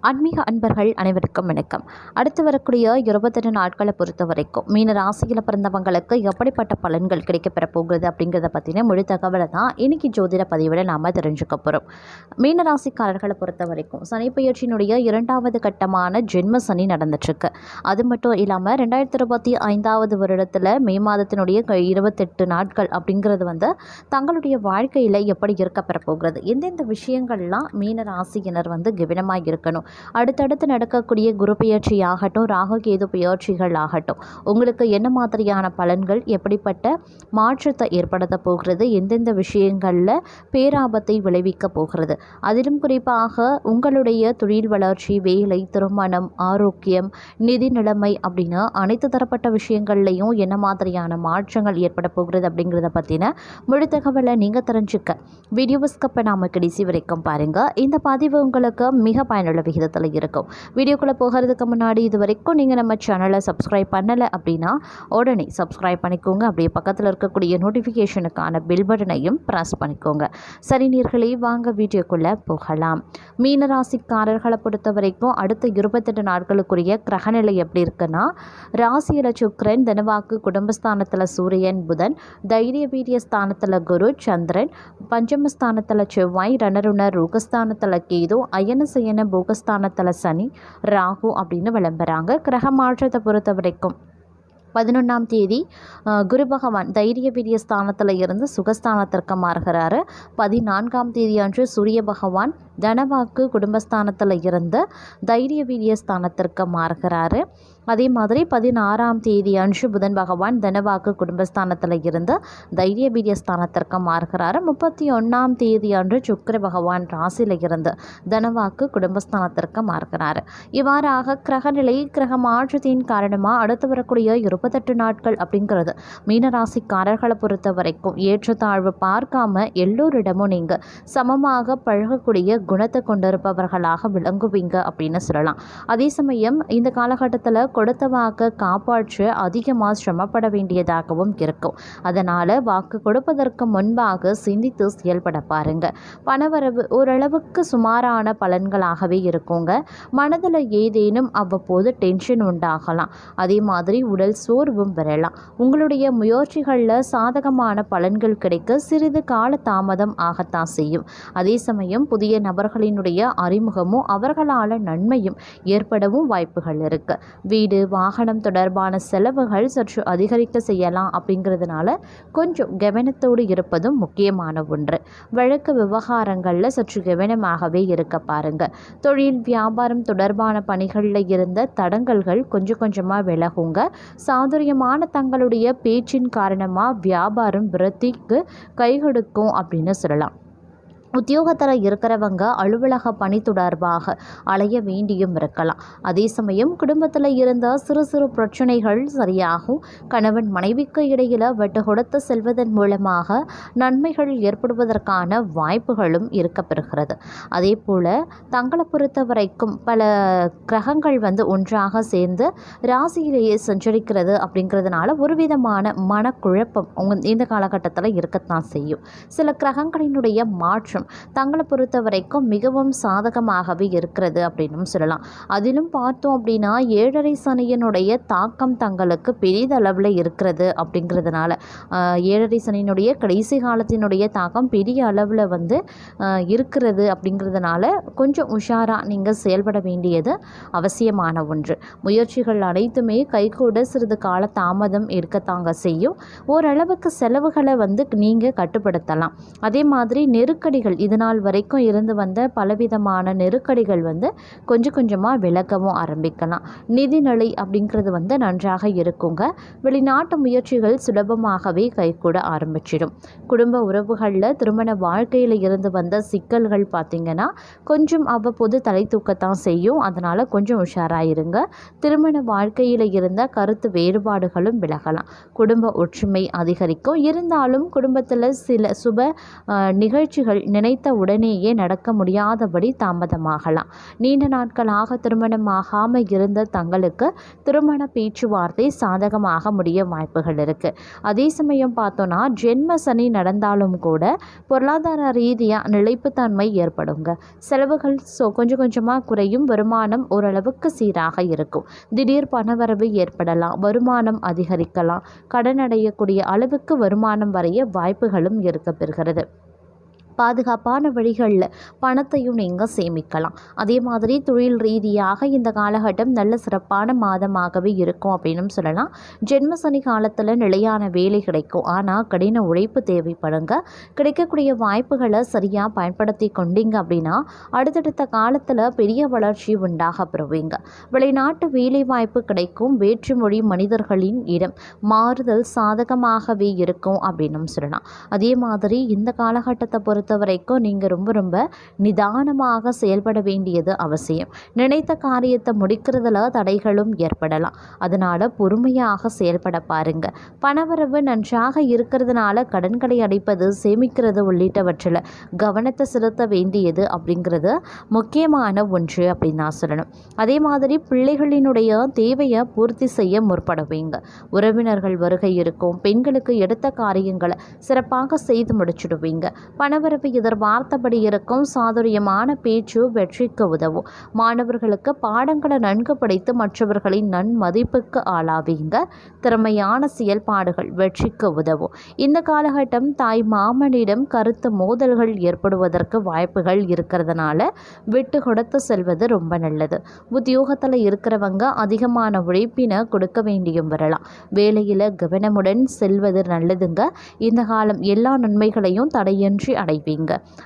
ஆன்மீக அன்பர்கள் அனைவருக்கும் வணக்கம். அடுத்து வரக்கூடிய இருபத்தெட்டு நாட்களை பொறுத்த வரைக்கும் மீன ராசியில் பிறந்தவங்களுக்கு எப்படிப்பட்ட பலன்கள் கிடைக்கப்பெற போகிறது அப்படிங்கிறத பற்றின முழு தகவலை தான் இன்னைக்கு ஜோதிட பதிவில் நாம் தெரிஞ்சுக்க போகிறோம் மீன ராசிக்காரர்களை பொறுத்த வரைக்கும் சனி பயிற்சியினுடைய இரண்டாவது கட்டமான ஜென்ம சனி நடந்துட்டுருக்கு. அது மட்டும் இல்லாமல் ரெண்டாயிரத்தி இருபத்தி ஐந்தாவது வருடத்தில் மே மாதத்தினுடைய க- இருபத்தெட்டு நாட்கள் அப்படிங்கிறது வந்து தங்களுடைய வாழ்க்கையில் எப்படி இருக்கப்பெற போகிறது எந்தெந்த விஷயங்கள்லாம் மீன ராசியினர் வந்து கவனமாக இருக்கணும்? அடுத்தடுத்து நடக்கக்கூடிய குரு பெயர்ச்சி ஆகட்டும் ராகு கேது பெயர்ச்சிகள் ஆகட்டும் உங்களுக்கு என்ன மாதிரியான பலன்கள் எப்படிப்பட்ட மாற்றத்தை ஏற்படுத்த போகிறது எந்தெந்த விஷயங்களில் பேராபத்தை விளைவிக்க போகிறது அதிலும் குறிப்பாக உங்களுடைய தொழில் வளர்ச்சி வேலை திருமணம் ஆரோக்கியம் நிதி நிலைமை அப்படின்னு அனைத்து தரப்பட்ட விஷயங்கள்லையும் என்ன மாதிரியான மாற்றங்கள் ஏற்பட போகிறது அப்படிங்கிறத பற்றின முழு தகவலை நீங்கள் தெரிஞ்சுக்க. வீடியோ ஸ்கப்பை நாம் கடைசி வரைக்கும் பாருங்கள் இந்த பதிவு உங்களுக்கு மிக பயனுள்ள விகிதத்தில் இருக்கும். வீடியோக்குள்ளே போகிறதுக்கு முன்னாடி இது வரைக்கும் நீங்கள் நம்ம சேனலை சப்ஸ்கிரைப் பண்ணலை அப்படின்னா உடனே சப்ஸ்கிரைப் பண்ணிக்கோங்க. அப்படியே பக்கத்தில் இருக்கக்கூடிய நோட்டிஃபிகேஷனுக்கான பில் பட்டனையும் ப்ரெஸ் பண்ணிக்கோங்க. சரி நீர்களே வாங்க வீடியோக்குள்ளே போகலாம். மீனராசிக்காரர்களை பொறுத்த வரைக்கும் அடுத்த இருபத்தெட்டு நாட்களுக்குரிய கிரகநிலை எப்படி இருக்குன்னா ராசியில் சுக்கரன் தனவாக்கு குடும்பஸ்தானத்தில் சூரியன் புதன் தைரிய வீரிய ஸ்தானத்தில் குரு சந்திரன் பஞ்சமஸ்தானத்தில் செவ்வாய் ரணருணர் ருகஸ்தானத்தில் கேது அயன சயன ஸ்தானத்தில் சனி ராகு அப்படின்னு விளம்புறாங்க. கிரக மாற்றத்தை பொறுத்த வரைக்கும் பதினொன்றாம் தேதி குரு பகவான் தைரிய வீரிய ஸ்தானத்தில் இருந்து சுகஸ்தானத்திற்கு மாறுகிறாரு. பதினான்காம் தேதி அன்று சூரிய பகவான் தனவாக்கு குடும்பஸ்தானத்தில் இருந்து தைரிய வீரிய ஸ்தானத்திற்கு மாறுகிறாரு. அதே மாதிரி பதினாறாம் தேதி அன்று புதன் பகவான் தனவாக்கு குடும்பஸ்தானத்தில் இருந்து தைரிய வீரிய ஸ்தானத்திற்கு மாறுகிறாரு. முப்பத்தி ஒன்றாம் தேதி அன்று சுக்கர பகவான் ராசியில் இருந்து தனவாக்கு குடும்பஸ்தானத்திற்கு மாறுகிறார். இவ்வாறாக கிரகநிலை கிரக மாற்றத்தின் காரணமாக அடுத்து வரக்கூடிய இருபத்தெட்டு நாட்கள் அப்படிங்கிறது மீனராசிக்காரர்களை பொறுத்த வரைக்கும் ஏற்றத்தாழ்வு பார்க்காம எல்லோரிடமும் நீங்கள் சமமாக பழகக்கூடிய குணத்தை கொண்டிருப்பவர்களாக விளங்குவீங்க அப்படின்னு சொல்லலாம். அதே சமயம் இந்த காலகட்டத்தில் கொடுத்த வாக்கை காப்பாற்ற அதிகமாக சிரமப்பட வேண்டியதாகவும் இருக்கும். அதனால் வாக்கு கொடுப்பதற்கு முன்பாக சிந்தித்து செயல்பட பாருங்க. பணவரவு ஓரளவுக்கு சுமாரான பலன்களாகவே இருக்குங்க. மனதில் ஏதேனும் அவ்வப்போது டென்ஷன் உண்டாகலாம். அதே மாதிரி உடல் சோர்வும் வரலாம். உங்களுடைய முயற்சிகளில் சாதகமான பலன்கள் கிடைக்க சிறிது கால தாமதம் ஆகத்தான் செய்யும். அதே சமயம் புதிய நபர்களினுடைய அறிமுகமும் அவர்களால் நன்மையும் ஏற்படவும் வாய்ப்புகள் இருக்கு. வீடு வாகனம் தொடர்பான செலவுகள் சற்று அதிகரிக்க செய்யலாம் அப்படிங்கிறதுனால கொஞ்சம் கவனத்தோடு இருப்பதும் முக்கியமான ஒன்று. வழக்கு விவகாரங்களில் சற்று கவனமாகவே இருக்க பாருங்கள் தொழில் வியாபாரம் தொடர்பான பணிகளில் இருந்த தடங்கல்கள் கொஞ்சம் கொஞ்சமாக விலகுங்க. சாதுரியமான தங்களுடைய பேச்சின் காரணமாக வியாபாரம் விருத்திக்கு கை கொடுக்கும் அப்படின்னு சொல்லலாம். உத்தியோகத்தில் இருக்கிறவங்க அலுவலக பணி தொடர்பாக அலைய வேண்டியும் இருக்கலாம். அதே சமயம் குடும்பத்தில் இருந்த சிறு சிறு பிரச்சனைகள் சரியாகும். கணவன் மனைவிக்கு இடையில் வெட்டு கொடுத்து செல்வதன் மூலமாக நன்மைகள் ஏற்படுவதற்கான வாய்ப்புகளும் இருக்கப்பெறுகிறது. அதே போல் தங்களை பொறுத்த வரைக்கும் பல கிரகங்கள் வந்து ஒன்றாக சேர்ந்து ராசியிலேயே சஞ்சரிக்கிறது அப்படிங்கிறதுனால ஒரு விதமான மனக்குழப்பம் இந்த காலகட்டத்தில் இருக்கத்தான் செய்யும். சில கிரகங்களினுடைய மாற்றம் தங்களை பொறுத்த வரைக்கும் மிகவும் சாதகமாகவே இருக்கிறது அப்படின்னும் சொல்லலாம். அதிலும் பார்த்தோம் அப்படின்னா ஏழரை சனியினுடைய தாக்கம் தங்களுக்கு பெரிதளவில் இருக்கிறது அப்படிங்கிறதுனால ஏழரை சனியினுடைய கடைசி காலத்தினுடைய தாக்கம் பெரிய அளவில் வந்து இருக்கிறது அப்படிங்கிறதுனால கொஞ்சம் உஷாராக நீங்கள் செயல்பட வேண்டியது அவசியமான ஒன்று. முயற்சிகள் அனைத்துமே கைகூட சிறிது கால தாமதம் இருக்கத்தாங்க செய்யும். ஓரளவுக்கு செலவுகளை வந்து நீங்கள் கட்டுப்படுத்தலாம். அதே மாதிரி நெருக்கடிகள் இது நாள் வரைக்கும் இருந்து வந்த பலவிதமான நெருக்கடிகள் வந்து கொஞ்சம் கொஞ்சமாக விலகவும் ஆரம்பிக்கலாம். நிதிநிலை அப்படிங்கிறது வந்து நன்றாக இருக்குங்க. வெளிநாட்டு முயற்சிகள் சுலபமாகவே கைகூட ஆரம்பிச்சிடும். குடும்ப உறவுகளில் திருமண வாழ்க்கையில் இருந்து வந்த சிக்கல்கள் பார்த்திங்கன்னா கொஞ்சம் அவ்வப்போது தலை தூக்கத்தான் செய்யும். அதனால் கொஞ்சம் உஷாராயிருங்க. திருமண வாழ்க்கையில் இருந்த கருத்து வேறுபாடுகளும் விலகலாம். குடும்ப ஒற்றுமை அதிகரிக்கும். இருந்தாலும் குடும்பத்தில் சில சுப நிகழ்ச்சிகள் நினைத்த உடனேயே நடக்க முடியாதபடி தாமதமாகலாம். நீண்ட நாட்களாக திருமணமாகாமல் இருந்த தங்களுக்கு திருமண பேச்சுவார்த்தை சாதகமாக முடிய வாய்ப்புகள் இருக்குது அதே சமயம் பார்த்தோன்னா ஜென்ம சனி நடந்தாலும் கூட பொருளாதார ரீதியாக நிலைப்புத்தன்மை ஏற்படுங்க. செலவுகள் ஸோ கொஞ்சம் கொஞ்சமாக குறையும். வருமானம் ஓரளவுக்கு சீராக இருக்கும். திடீர் பணவரவு ஏற்படலாம். வருமானம் அதிகரிக்கலாம். கடன் அடையக்கூடிய அளவுக்கு வருமானம் வரைய வாய்ப்புகளும் இருக்கப்பெறுகிறது. பாதுகாப்பான வழிகளில் பணத்தையும் நீங்கள் சேமிக்கலாம். அதே மாதிரி தொழில் ரீதியாக இந்த காலகட்டம் நல்ல சிறப்பான மாதமாகவே இருக்கும் அப்படின்னு சொல்லலாம். ஜென்ம சனி காலத்தில் நிலையான வேலை கிடைக்கும். ஆனால் கடின உழைப்பு தேவைப்படுங்க. கிடைக்கக்கூடிய வாய்ப்புகளை சரியாக பயன்படுத்தி கொண்டீங்க அப்படின்னா அடுத்தடுத்த காலத்தில் பெரிய வளர்ச்சி உண்டாக பெறுவீங்க. வெளிநாட்டு வேலை வாய்ப்பு கிடைக்கும். வேற்றுமொழி மனிதர்களின் இடம் மாறுதல் சாதகமாகவே இருக்கும் அப்படின்னு சொல்லலாம். அதே மாதிரி இந்த காலகட்டத்தை பொறுத்த வரைக்கும் நீங்கள் ரொம்ப ரொம்ப நிதானமாக செயல்பட வேண்டியது அவசியம். நினைத்த காரியத்தை முடிக்கிறதுல தடைகளும் ஏற்படலாம். அதனால் பொறுமையாக செயல்பட பாருங்க. பணவரவு நன்றாக இருக்கிறதுனால கடன்களை அடைப்பது சேமிக்கிறது உள்ளிட்டவற்றில் கவனத்தை செலுத்த வேண்டியது அப்படிங்கிறது முக்கியமான ஒன்று அப்படின்னு நான் சொல்லணும். அதே மாதிரி பிள்ளைகளினுடைய தேவையை பூர்த்தி செய்ய முற்படுவீங்க உறவினர்கள் வருகை இருக்கும் பெண்களுக்கு எடுத்த காரியங்களை சிறப்பாக செய்து முடிச்சிடுவீங்க. பணவரவு எதிர்பார்த்தபடி இருக்கும் சாதுரியமான பேச்சு வெற்றிக்கு உதவும். மாணவர்களுக்கு பாடங்களை நன்கு படித்து மற்றவர்களின் நன்மதிப்புக்கு ஆளாவீங்க. திறமையான செயல்பாடுகள் வெற்றிக்கு உதவும். இந்த காலகட்டம் தாய் மாமனிடம் கருத்து மோதல்கள் ஏற்படுவதற்கு வாய்ப்புகள் இருக்கிறதுனால விட்டு கொடுத்து செல்வது ரொம்ப நல்லது. உத்தியோகத்தில் இருக்கிறவங்க அதிகமான உழைப்பினை கொடுக்க வேண்டியும் வரலாம். வேலையில் கவனமுடன் செல்வது நல்லதுங்க. இந்த காலம் எல்லா நன்மைகளையும் தடையின்றி அடைவீங்க.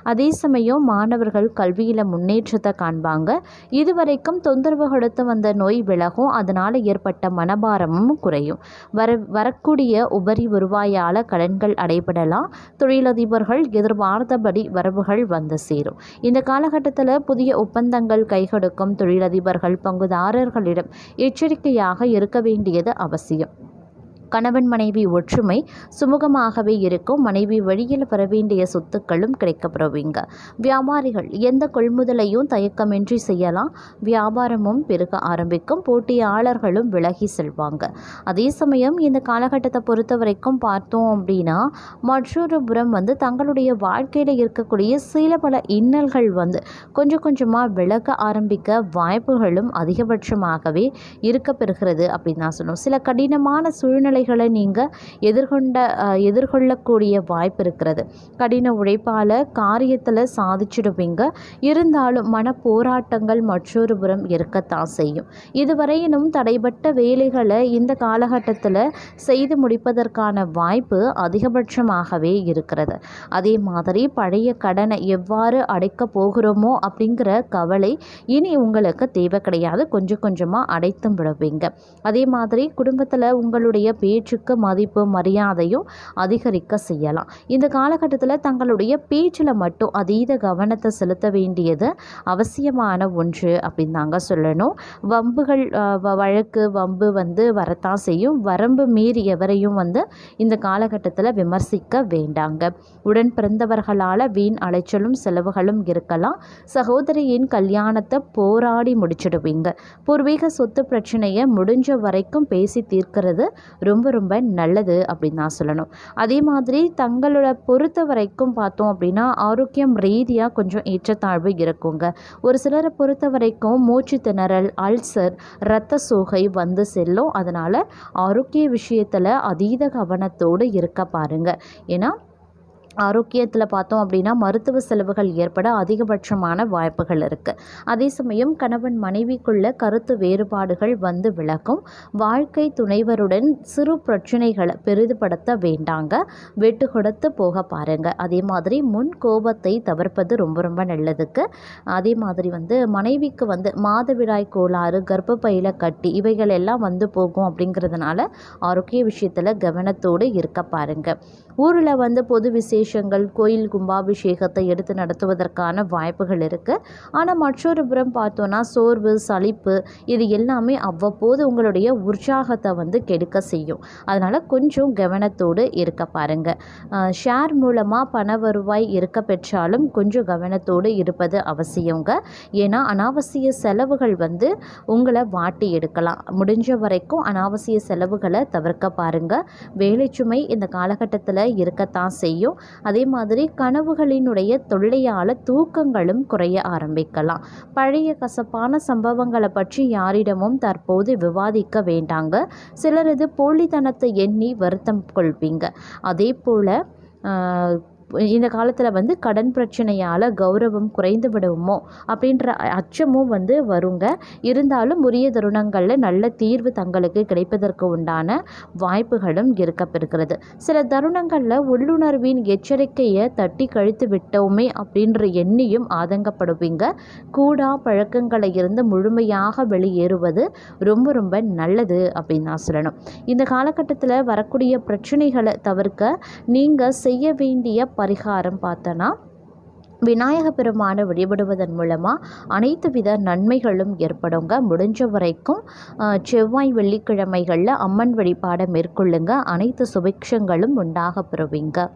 அதே சமயம் மாணவர்கள் கல்வியில் முன்னேற்றத்தை காண்பாங்க. இதுவரைக்கும் தொந்தரவு கொடுத்து வந்த நோய் விலகும். அதனால் ஏற்பட்ட மனபாரமும் குறையும். வர வரக்கூடிய உபரி வருவாயால் கடன்கள் அடைபடலாம். தொழிலதிபர்கள் எதிர்பார்த்தபடி வரவுகள் வந்து சேரும். இந்த காலகட்டத்தில் புதிய ஒப்பந்தங்கள் கைகொடுக்கும் தொழிலதிபர்கள் பங்குதாரர்களிடம் எச்சரிக்கையாக இருக்க வேண்டியது அவசியம். கணவன் மனைவி ஒற்றுமை சுமூகமாகவே இருக்கும். மனைவி வழியில் பெற வேண்டிய சொத்துக்களும் கிடைக்கப்பெறுவீங்க. வியாபாரிகள் எந்த கொள்முதலையும் தயக்கமின்றி செய்யலாம். வியாபாரமும் பெருக ஆரம்பிக்கும். போட்டியாளர்களும் விலகி செல்வாங்க. அதே சமயம் இந்த காலகட்டத்தை பொறுத்த வரைக்கும் பார்த்தோம் அப்படின்னா மற்றொரு புறம் வந்து தங்களுடைய வாழ்க்கையில் இருக்கக்கூடிய சில பல இன்னல்கள் வந்து கொஞ்சம் கொஞ்சமாக விலக ஆரம்பிக்க வாய்ப்புகளும் அதிகபட்சமாகவே இருக்க பெறுகிறது அப்படின்னு தான் சொல்லணும் சில கடினமான சூழ்நிலை சவால்களை நீங்கள் எதிர்கொண்ட எதிர்கொள்ளக்கூடிய வாய்ப்பு இருக்கிறது. கடின உழைப்பால் காரியத்தில் சாதிச்சிடுவீங்க. இருந்தாலும் மன போராட்டங்கள் மற்றொரு புறம் இருக்கத்தான் செய்யும். இதுவரையிலும் தடைப்பட்ட வேலைகளை இந்த காலகட்டத்தில் செய்து முடிப்பதற்கான வாய்ப்பு அதிகபட்சமாகவே இருக்கிறது. அதே மாதிரி பழைய கடனை எவ்வாறு அடைக்கப் போகிறோமோ அப்படிங்கிற கவலை இனி உங்களுக்கு தேவை கிடையாது. கொஞ்சம் கொஞ்சமாக அடைத்தும் விடுவீங்க. அதே மாதிரி குடும்பத்தில் உங்களுடைய பேச்சுக்கு மதிப்பு மரியாதையும் அதிகரிக்க செய்யலாம். இந்த காலகட்டத்தில் தங்களுடைய பேச்சில் மட்டும் அதீத கவனத்தை செலுத்த வேண்டியது அவசியமான ஒன்று அப்படின்னு சொல்லணும். வம்புகள் வழக்கு வம்பு வந்து வரத்தான் செய்யும். வரம்பு மீறி எவரையும் வந்து இந்த காலகட்டத்தில் விமர்சிக்க வேண்டாங்க. உடன் பிறந்தவர்களால் வீண் அலைச்சலும் செலவுகளும் இருக்கலாம். சகோதரியின் கல்யாணத்தை போராடி முடிச்சிடுவீங்க. பூர்வீக சொத்து பிரச்சனையை முடிஞ்ச வரைக்கும் பேசி தீர்க்கிறது ரொம்ப ரொம்ப நல்லது அப்படின்னு தான் சொல்லணும். அதே மாதிரி தங்களோட பொறுத்த வரைக்கும் பார்த்தோம் அப்படின்னா ஆரோக்கியம் ரீதியாக கொஞ்சம் ஏற்றத்தாழ்வு இருக்குங்க. ஒரு சிலரை பொறுத்த வரைக்கும் மூச்சு திணறல் அல்சர் இரத்த சோகை வந்து செல்லும். அதனால் ஆரோக்கிய விஷயத்தில் அதீத கவனத்தோடு இருக்க பாருங்கள் ஏன்னா ஆரோக்கியத்தில் பார்த்தோம் அப்படின்னா மருத்துவ செலவுகள் ஏற்பட அதிகபட்சமான வாய்ப்புகள் இருக்குது அதே சமயம் கணவன் மனைவிக்குள்ள கருத்து வேறுபாடுகள் வந்து விளக்கும் வாழ்க்கை துணைவருடன் சிறு பிரச்சனைகளை பெரிதுபடுத்த வேண்டாங்க. வெட்டு கொடுத்து போக பாருங்கள் அதே மாதிரி முன் கோபத்தை தவிர்ப்பது ரொம்ப ரொம்ப நல்லதுக்கு. அதே மாதிரி வந்து மனைவிக்கு வந்து மாதவிடாய் கோளாறு கர்ப்பப்பையில் கட்டி இவைகள் எல்லாம் வந்து போகும் அப்படிங்கிறதுனால ஆரோக்கிய விஷயத்தில் கவனத்தோடு இருக்க பாருங்கள் ஊரில் வந்து பொது விசேஷ விசேஷங்கள் கோயில் கும்பாபிஷேகத்தை எடுத்து நடத்துவதற்கான வாய்ப்புகள் இருக்குது ஆனால் மற்றொரு புறம் பார்த்தோன்னா சோர்வு சலிப்பு இது எல்லாமே அவ்வப்போது உங்களுடைய உற்சாகத்தை வந்து கெடுக்க செய்யும். அதனால் கொஞ்சம் கவனத்தோடு இருக்க பாருங்கள் ஷேர் மூலமாக பண வருவாய் இருக்க பெற்றாலும் கொஞ்சம் கவனத்தோடு இருப்பது அவசியங்க. ஏன்னா அனாவசிய செலவுகள் வந்து உங்களை வாட்டி எடுக்கலாம். முடிஞ்ச வரைக்கும் அனாவசிய செலவுகளை தவிர்க்க பாருங்கள் வேலைச்சுமை இந்த காலகட்டத்தில் இருக்கத்தான் செய்யும். அதே மாதிரி கனவுகளினுடைய தொல்லையால் தூக்கங்களும் குறைய ஆரம்பிக்கலாம். பழைய கசப்பான சம்பவங்களை பற்றி யாரிடமும் தற்போது விவாதிக்க வேண்டாங்க. சிலரது போலித்தனத்தை எண்ணி வருத்தம் கொள்வீங்க. அதே போல் இந்த காலத்தில் வந்து கடன் பிரச்சனையால் கௌரவம் குறைந்து விடுமோ அப்படின்ற அச்சமும் வந்து வருங்க. இருந்தாலும் உரிய தருணங்களில் நல்ல தீர்வு தங்களுக்கு கிடைப்பதற்கு உண்டான வாய்ப்புகளும் இருக்கப்பெறுகிறது. சில தருணங்களில் உள்ளுணர்வின் எச்சரிக்கையை தட்டி கழித்து விட்டோமே அப்படின்ற எண்ணியும் ஆதங்கப்படுவீங்க. கூடா பழக்கங்களை இருந்து முழுமையாக வெளியேறுவது ரொம்ப ரொம்ப நல்லது அப்படின்னு நான் சொல்லணும். இந்த காலகட்டத்தில் வரக்கூடிய பிரச்சனைகளை தவிர்க்க நீங்கள் செய்ய வேண்டிய பரிகாரம் பார்த்தோன்னா விநாயக பெருமானை வழிபடுவதன் மூலமாக அனைத்து வித நன்மைகளும் ஏற்படுங்க. முடிஞ்ச வரைக்கும் செவ்வாய் வெள்ளிக்கிழமைகளில் அம்மன் வழிபாடை மேற்கொள்ளுங்க. அனைத்து சுபிக்ஷங்களும் உண்டாக பெறுவீங்க.